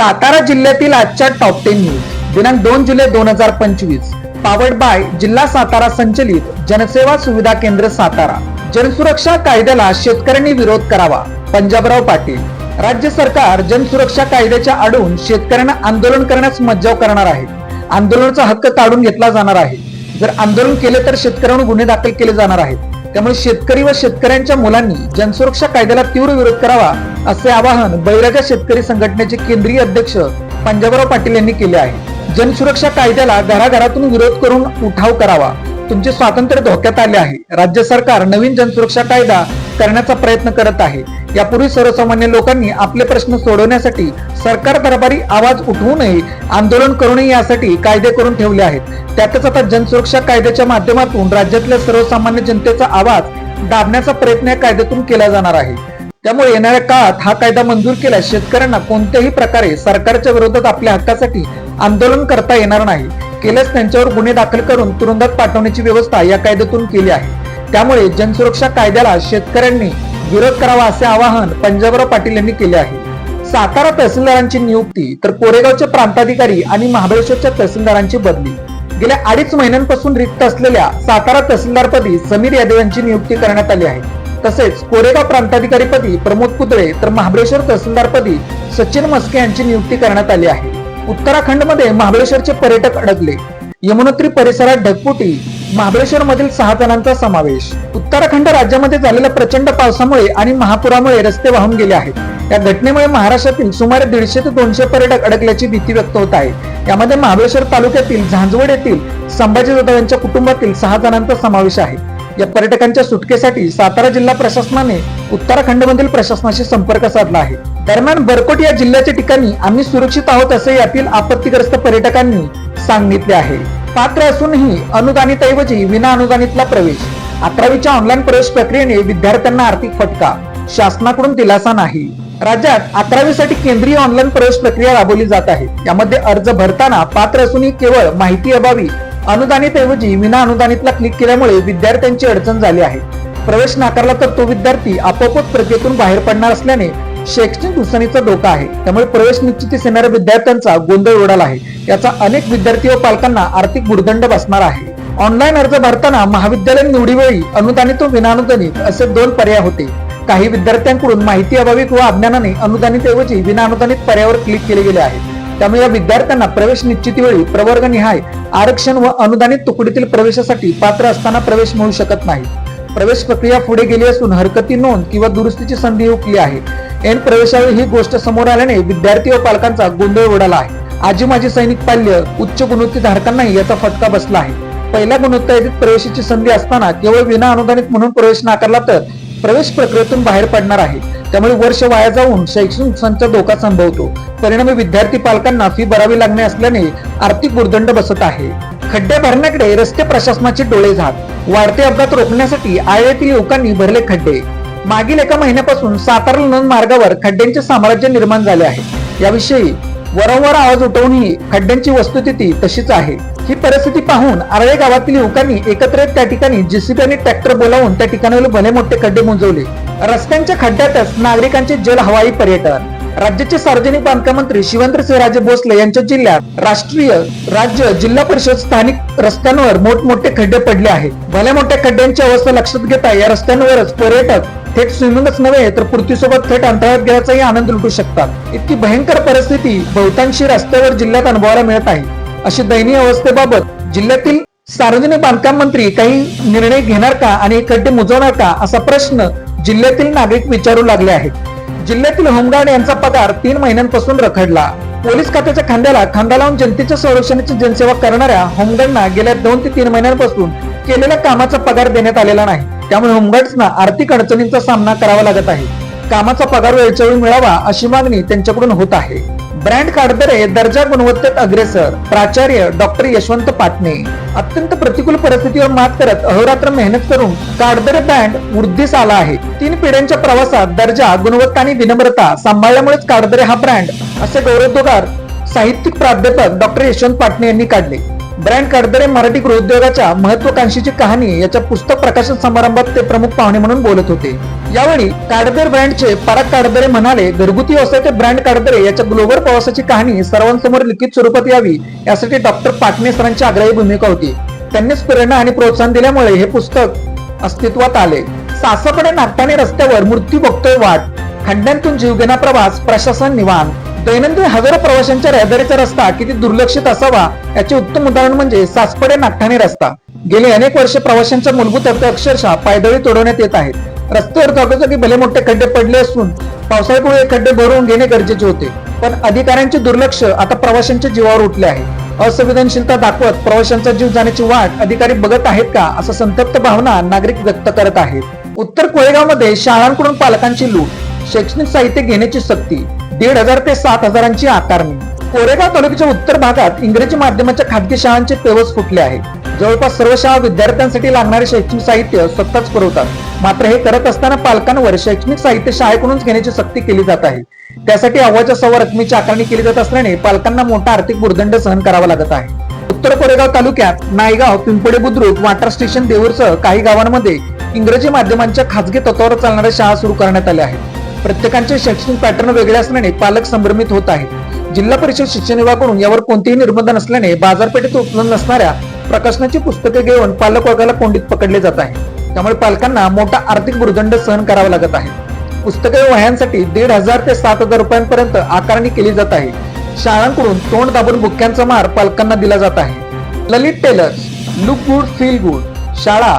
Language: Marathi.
सातारा जिल्ह्यातील आजच्या टॉप टेन न्यूज दिनांक दोन जुलै दोन हजार पंचवीस. पावर्ड बाय जिल्हा सातारा संचलित जनसेवा सुविधा केंद्र सातारा. जनसुरक्षा कायद्याला शेतकऱ्यांनी विरोध करावा. पंजाबराव पाटील. राज्य सरकार जनसुरक्षा कायद्याच्या आडून शेतकऱ्यांना आंदोलन करण्यास मज्जाव करणार आहे. आंदोलनाचा हक्क काढून घेतला जाणार आहे. जर आंदोलन केले तर शेतकऱ्यांवर गुन्हे दाखल केले जाणार आहेत. त्यामुळे शेतकरी व शेतकऱ्यांच्या मुलांनी जनसुरक्षा कायद्याला तीव्र विरोध करावा असे आवाहन बैराजा शेतकरी संघटनेचे केंद्रीय अध्यक्ष पंजाबराव पाटील यांनी केले आहे. जनसुरक्षा कायद्याला घराघरातून विरोध करून उठाव करावा. तुमचे स्वातंत्र्य धोक्यात आले आहे. राज्य सरकार नवीन जनसुरक्षा कायदा करण्याचा प्रयत्न करत आहे. यापूर्वी सर्वसामान्य लोकांनी आपले प्रश्न सोडवण्यासाठी सरकार दरबारी आवाज उठवू नये आंदोलन करू नये यासाठी कायदे करून ठेवले आहेत. त्यातच आता जनसुरक्षा कायद्याच्या माध्यमातून राज्यातल्या सर्वसामान्य जनतेचा आवाज दाबण्याचा प्रयत्न या कायद्यातून केला जाणार आहे. त्यामुळे येणाऱ्या काळात हा कायदा मंजूर केल्यास शेतकऱ्यांना कोणत्याही प्रकारे सरकारच्या विरोधात आपल्या हक्कासाठी आंदोलन करता येणार नाही. केल्यास त्यांच्यावर गुन्हे दाखल करून तुरुंगात पाठवण्याची व्यवस्था या कायद्यातून केली आहे. त्यामुळे जनसुरक्षा कायद्याला शेतकऱ्यांनी विरोध करावा असे आवाहन पंजाबराव पाटील यांनी केले आहे. सातारा तहसीलदारांची नियुक्ती तर कोरेगावचे प्रांताधिकारी आणि महाबळेश्वरच्या तहसीलदारांची बदली. गेल्या अडीच महिन्यांपासून रिक्त असलेल्या सातारा तहसीलदारपदी समीर यादव यांची नियुक्ती करण्यात आली आहे. तसेच कोरेगाव प्रांताधिकारीपदी प्रमोद कुदळे तर महाबळेश्वर तहसीलदारपदी सचिन मस्के यांची नियुक्ती करण्यात आली आहे. उत्तराखंडमध्ये महाबळेश्वरचे पर्यटक अडकले. यमुनोत्री परिसरात ढगपुटी महाबळेश्वर मधील सहा जणांचा समावेश. उत्तराखंड राज्यामध्ये झालेल्या प्रचंड पावसामुळे आणि महापुरामुळे रस्ते वाहून गेले आहेत. या घटनेमुळे महाराष्ट्रातील सुमारे दीडशे ते दोनशे पर्यटक अडकल्याची भीती व्यक्त होत आहे. यामध्ये महाबळेश्वर तालुक्यातील झांजवड येथील संभाजी जाधव यांच्या कुटुंबातील सहा जणांचा समावेश आहे. या पर्यटकांच्या सुटकेसाठी सातारा जिल्हा प्रशासनाने उत्तराखंडमधील प्रशासनाशी संपर्क साधला आहे. दरम्यान बरकोट या जिल्ह्याच्या ठिकाणी आम्ही सुरक्षित आहोत असे यातील आपत्तीग्रस्त पर्यटकांनी सांगितले आहे. पात्र असूनही अनुदानितऐवजी विना अनुदानितला प्रवेश. अकरावीच्या ऑनलाईन प्रवेश प्रक्रियेने विद्यार्थ्यांना आर्थिक फटका. शासनाकडून दिलासा नाही. राज्यात अकरावीसाठी केंद्रीय ऑनलाईन प्रवेश प्रक्रिया राबवली जात आहे. यामध्ये अर्ज भरताना पात्र असूनही केवळ माहिती अभावी अनुदानित ऐवजी विना अनुदानितला क्लिक केल्यामुळे विद्यार्थ्यांची अडचण झाली आहे. प्रवेश नाकारला तर तो विद्यार्थी आपोआपच प्रक्रियेतून बाहेर पडणार असल्याने शैक्षणिक नुकसानीचा धोका आहे. त्यामुळे प्रवेश निश्चितीस येणाऱ्या विद्यार्थ्यांचा गोंधळ उडाला आहे. याचा अनेक विद्यार्थी व पालकांना आर्थिक भुर्दंड बसणार आहे. ऑनलाईन अर्ज भरताना महाविद्यालयीन निवडीवेळी अनुदानित व विनानुदानित असे दोन पर्याय होते. काही विद्यार्थ्यांकडून माहिती अभावी व अज्ञानाने अनुदानित ऐवजी विनाअनुदानित पर्यायावर क्लिक केले गेले आहे. त्यामुळे या विद्यार्थ्यांना प्रवेश निश्चितीवेळी प्रवर्गनिहाय आरक्षण व अनुदानित तुकडीतील प्रवेशासाठी पात्र असताना प्रवेश मिळू शकत नाही. प्रवेश प्रक्रिया पुढे गेली असून हरकती नोंद किंवा दुरुस्तीची संधी हुकली आहे. एन प्रवेशावेळी ही गोष्ट समोर आल्याने विद्यार्थी व पालकांचा गोंधळ उडाला आहे. आजी माजी सैनिक पाल्य उच्च गुणवत्ती धारकांनाही याचा फटका बसला आहे. पहिल्या गुणवत्ता यादीत प्रवेशाची संधी असताना केवळ विना अनुदानित म्हणून प्रवेश नाकारला तर प्रवेश प्रक्रियेतून बाहेर पडणार आहे. त्यामुळे वर्ष वाया जाऊन शैक्षणिक संचा धोका संभवतो. परिणामी विद्यार्थी पालकांना फी भरावी लागणे असल्याने आर्थिक भुर्दंड बसत आहे. खड्डे भरण्याकडे रस्ते प्रशासनाचे डोळे झाक. वाढते अपघात रोखण्यासाठी आयआयटी युवकांनी भरले खड्डे. मागील एका महिन्यापासून सातारा लोणंद मार्गावर खड्ड्यांचे साम्राज्य निर्माण झाले आहे. याविषयी वारंवार आवाज उठवूनही खड्ड्यांची वस्तुस्थिती तशीच आहे. ही परिस्थिती पाहून आरळे गावातील युवकांनी एकत्र त्या ठिकाणी जेसीबी आणि ट्रॅक्टर बोलावून त्या ठिकाणावर भले मोठे खड्डे मुंजवले. रस्त्यांच्या खड्ड्यातच नागरिकांचे जल हवाई पर्यटन. राज्याचे सार्वजनिक बांधकाम मंत्री शिवेंद्रसिंहराजे भोसले यांच्या जिल्ह्यात राष्ट्रीय राज्य जिल्हा परिषद स्थानिक रस्त्यांवर मोठमोठे खड्डे पडले आहेत. भल्या मोठ्या खड्ड्यांची अवस्था लक्षात घेता या रस्त्यांवरच पर्यटक थेट स्विमिंगच नव्हे तर पृथ्वीसोबत थेट अंतराळात गेल्याचाही आनंद लुटू शकतात. इतकी भयंकर परिस्थिती बहुतांशी रस्त्यावर जिल्ह्यात अनुभवायला मिळत आहे. अशी दयनीय अवस्थेबाबत जिल्ह्यातील सार्वजनिक बांधकाम मंत्री काही निर्णय घेणार का आणि खड्डे मुजवणार का असा प्रश्न जिल्ह्यातील नागरिक विचारू लागले आहेत. जिल्ह्यातील होमगार्ड यांचा पगार तीन महिन्यांपासून रखडला. पोलीस खात्याच्या खांद्याला खांदा लावून जनतेच्या संरक्षणाची जनसेवा करणाऱ्या होमगार्डना गेल्या दोन ते तीन महिन्यांपासून केलेल्या कामाचा पगार देण्यात आलेला नाही. त्यामुळे होमगार्ड्सना आर्थिक अडचणींचा सामना करावा लागत आहे. कामाचा पगार वेळच्या वेळी मिळावा अशी मागणी त्यांच्याकडून होत आहे. ब्रँड काढदरे दर्जा गुणवत्तेत अग्रेसर प्राचार्य डॉक्टर यशवंत पाटणे. अत्यंत प्रतिकूल परिस्थितीवर मात करत अहोरात्र मेहनत करून काडदरे ब्रँड वृद्धीस आला आहे. तीन पिढ्यांच्या प्रवासात दर्जा गुणवत्ता आणि विनम्रता सांभाळल्यामुळेच काडदरे हा ब्रँड असे गौरवोद्गार साहित्यिक प्राध्यापक डॉक्टर यशवंत पाटणे यांनी काढले. ब्रँड कडदरे मराठी गृहोद्योगाच्या महत्वाकांक्षीची कहाणी याच्या पुस्तक प्रकाशन समारंभात ते प्रमुख पाहुणे म्हणून बोलत होते. यावेळी काडदर ब्रँडचे पराग काडदरे म्हणाले घरगुती व्यवसायाचे ब्रँड काडदरे याच्या ग्लोबल प्रवासाची कहाणी सर्वांसमोर लिखित स्वरूपात यावी यासाठी डॉक्टर पाटणे सरांची आग्रही भूमिका होती. त्यांनीच प्रेरणा आणि प्रोत्साहन दिल्यामुळे हे पुस्तक अस्तित्वात आले. सासाकडे नागठाणे रस्त्यावर मृत्यू बघतोय वाट. खड्ड्यांतून जीवघेणा प्रवास प्रशासन निवांत. दैनंदिन हजारो प्रवाशांच्या रहदारीचा रस्ता किती दुर्लक्षित असावा याचे उत्तम उदाहरण म्हणजे सासपडे नागठाणे रस्ता. गेले अनेक वर्षे प्रवाशांच्या मूलभूत हक्क अक्षरशः पायदळी तोडवण्यात येत आहेत. रस्त्यावर जागोजागी भले मोठे खड्डे पडले असून पावसाळ्यामुळे हे खड्डे भरून घेणे गरजेचे होते. पण अधिकाऱ्यांचे दुर्लक्ष आता प्रवाशांच्या जीवावर उठले आहे. असंवेदनशीलता दाखवत प्रवाशांचा जीव जाण्याची वाट अधिकारी बघत आहेत का असं संतप्त भावना नागरिक व्यक्त करत आहेत. उत्तर कोळेगावमध्ये शाळांकडून पालकांची लूट. शैक्षणिक साहित्य घेण्याची सक्ती. दीड हजार ते सात हजारांची आकारणी. कोरेगाव तालुक्याच्या उत्तर भागात इंग्रजी माध्यमाच्या खाजगी शाळांचे पेवस फुटले आहे. जवळपास सर्व शाळा विद्यार्थ्यांसाठी लागणारे शैक्षणिक साहित्य स्वतःच पुरवतात. मात्र हे करत असताना पालकांवर शैक्षणिक साहित्य शाळेकडूनच घेण्याची सक्ती केली जात आहे. त्यासाठी अव्वाच्या सव्वा रकमेची आकारणी केली जात असल्याने पालकांना मोठा आर्थिक भुर्दंड सहन करावा लागत आहे. उत्तर कोरेगाव तालुक्यात नायगाव पिंपळे बुद्रुक वाटर स्टेशन देऊरसह काही गावांमध्ये इंग्रजी माध्यमांच्या खाजगी तत्वावर चालणाऱ्या शाळा सुरू करण्यात आल्या आहेत. प्रत्येकांचे शैक्षणिक पॅटर्न वेगळे असल्याने पालक संभ्रमित होत आहेत. जिल्हा परिषद शिक्षण विभागाकडून यावर कोणतेही निर्बंध नसल्याने बाजारपेठेत उपलब्ध नसणाऱ्या प्रकाशनाची पुस्तके घेऊन पालक वर्गाला कोंडीत पकडले जात आहे त्यामुळे पालकांना मोठा आर्थिक भुर्दंड सहन करावा लागत आहे. पुस्तके वह्यांसाठी दीड हजार ते सात हजार रुपयांपर्यंत आकारणी केली जात आहे. शाळांकडून तोंड दाबून बुक्क्यांचा मार पालकांना दिला जात आहे. Lalit tailors look good feel good शाळा